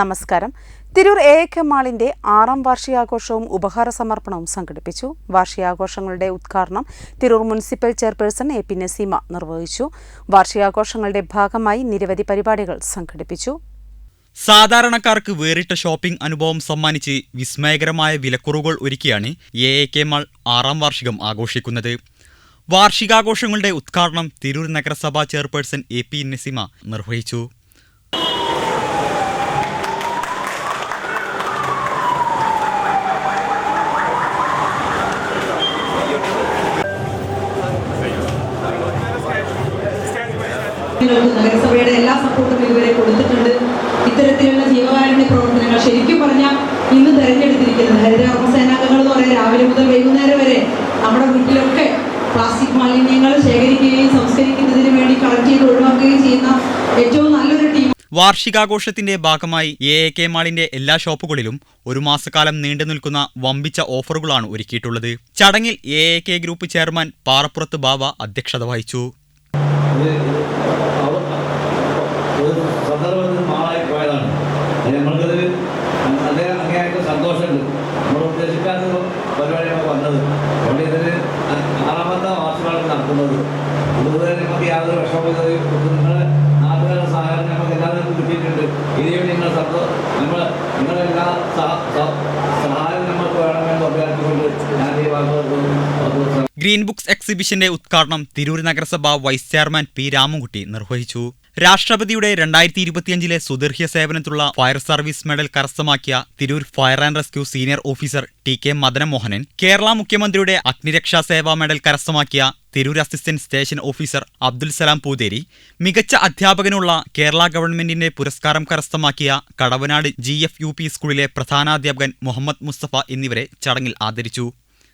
നമസ്കാരം. Tirur A A മാളിന്റെ ആറാം വാർഷികാഘോഷവും ഉപഹാര സമർപ്പണവും സംഘടിപ്പിച്ചു. വാർഷികാഘോഷങ്ങളുടെ ഉദ്ഘാടനം Tirur municipal chairperson A P Naseema നിർവഹിച്ചു. വാർഷികാഘോഷങ്ങളുടെ ഭാഗമായി നിരവധി പരിപാടികൾ സംഘടിപ്പിച്ചു. സാധാരണക്കാർക്ക് വേറിട്ട ഷോപ്പിംഗ് അനുഭവം സമ്മാനിച്ച് വിസ്മയകരമായ വിലക്കുറവുകൾ ഒരുക്കിയാണ് എ എ കെ മാൾ ആറാം വാർഷികം ആഘോഷിക്കുന്നത്. വാർഷികാഘോഷങ്ങളുടെ ഉദ്ഘാടനം തിരൂർ നഗരസഭാ ചെയർപേഴ്സൺ എ പി നസീമ നിർവഹിച്ചു. നഗരസഭയുടെ എല്ലാ സപ്പോർട്ടും ഇതുവരെ കൊടുത്തിട്ടുണ്ട്. ഇത്തരത്തിലുള്ള ജീവകാരുണ്യ പ്രവർത്തനങ്ങൾ ശരിക്കും പറഞ്ഞാൽ ഇന്ന് തെരഞ്ഞെടുത്തിരിക്കുന്നത് ഹരിതകർമ്മ സേനാംഗങ്ങൾ എന്ന് പറയാൻ രാവിലെ മുതൽ വൈകുന്നേരം വരെ നമ്മുടെ വീട്ടിലൊക്കെ പ്ലാസ്റ്റിക് മാലിന്യങ്ങൾ ശേഖരിക്കുകയും സംസ്കരിക്കുന്നതിന് വേണ്ടി കളക്ട് ചെയ്ത് ഒഴിവാക്കുകയും ചെയ്യുന്ന ഏറ്റവും നല്ലൊരു ടീം. വാർഷികാഘോഷത്തിന്റെ ഭാഗമായി എ എ കെ മാളിന്റെ എല്ലാ ഷോപ്പുകളിലും ഒരു മാസക്കാലം നീണ്ടു നിൽക്കുന്ന വമ്പിച്ച ഓഫറുകളാണ് ഒരുക്കിയിട്ടുള്ളത്. ചടങ്ങിൽ A A K group chairman Parappurath Baba അധ്യക്ഷത വഹിച്ചു. നടത്തുന്നത് അതുപോലെ നമുക്ക് യാതൊരു വിഷമം നാട്ടുകാരുടെ സഹായം ഞങ്ങൾക്ക് എല്ലാവർക്കും കിട്ടിയിട്ടുണ്ട്. ഇനിയും നിങ്ങൾ സന്തോ നമ്മൾ നിങ്ങളെല്ലാ സഹ- സഹ- സഹായം നമുക്ക് വേണമെന്ന് അഭ്യർത്ഥിക്കൊണ്ട് ഞാൻ ഈ വാക്കുകൾ ഗ്രീൻ ബുക്സ് എക്സിബിഷന്റെ ഉദ്ഘാടനം തിരൂർ നഗരസഭ വൈസ് ചെയർമാൻ പി രാമൻകുട്ടി നിർവഹിച്ചു. രാഷ്ട്രപതിയുടെ രണ്ടായിരത്തി ഇരുപത്തിയഞ്ചിലെ സുദീർഘ്യ സേവനത്തിലുള്ള ഫയർ സർവീസ് മെഡൽ കരസ്ഥമാക്കിയ Tirur fire and rescue senior officer T K Madanamohanan Kerala മുഖ്യമന്ത്രിയുടെ അഗ്നിരക്ഷാ സേവാ മെഡൽ കരസ്ഥമാക്കിയ Tirur assistant station officer Abdul Salam Poothery മികച്ച അധ്യാപകനുള്ള കേരള ഗവൺമെന്റിന്റെ പുരസ്കാരം കരസ്ഥമാക്കിയ Kadavanad G F U P സ്കൂളിലെ പ്രധാനാധ്യാപകൻ മുഹമ്മദ് മുസ്തഫ എന്നിവരെ ചടങ്ങിൽ ആദരിച്ചു.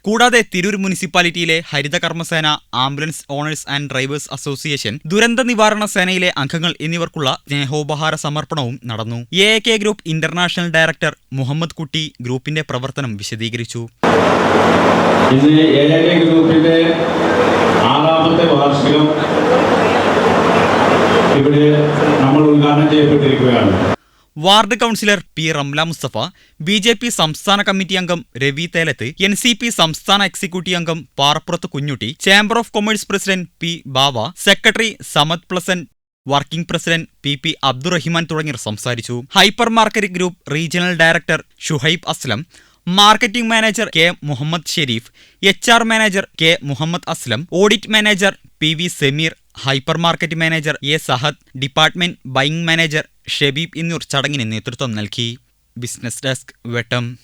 കൂടാതെ തിരൂർ മുനിസിപ്പാലിറ്റിയിലെ Haritha Karmasena ambulance owners and drivers association ദുരന്ത നിവാരണ സേനയിലെ അംഗങ്ങൾ എന്നിവർക്കുള്ള സ്നേഹോപഹാര സമർപ്പണവും നടന്നു. A K group international director Muhammad Kutty ഗ്രൂപ്പിന്റെ പ്രവർത്തനം വിശദീകരിച്ചു. ഗ്രൂപ്പിന്റെ ഇവിടെ നമ്മൾ ഉദ്ഘാടനം ചെയ്യപ്പെട്ടിരിക്കുകയാണ്. Ward councillor P Ramla Mustafa B J P സംസ്ഥാന കമ്മിറ്റി അംഗം Ravi Thelath N C P സംസ്ഥാന എക്സിക്യൂട്ടീവ് അംഗം Parappurath Kunhutty chamber of commerce president P Bava secretary Samad pleasant working president P P Abdurahiman തുടങ്ങിയവർ സംസാരിച്ചു. Hyper market group regional director Shuhaib Aslam marketing manager K Muhammad Sherif H R manager K Muhammad Aslam audit manager P V Sameer hyper market manager A Sahad department buying manager Shebeeb എന്നിവർ ചടങ്ങിന് നേതൃത്വം നൽകി. Business desk Vettam.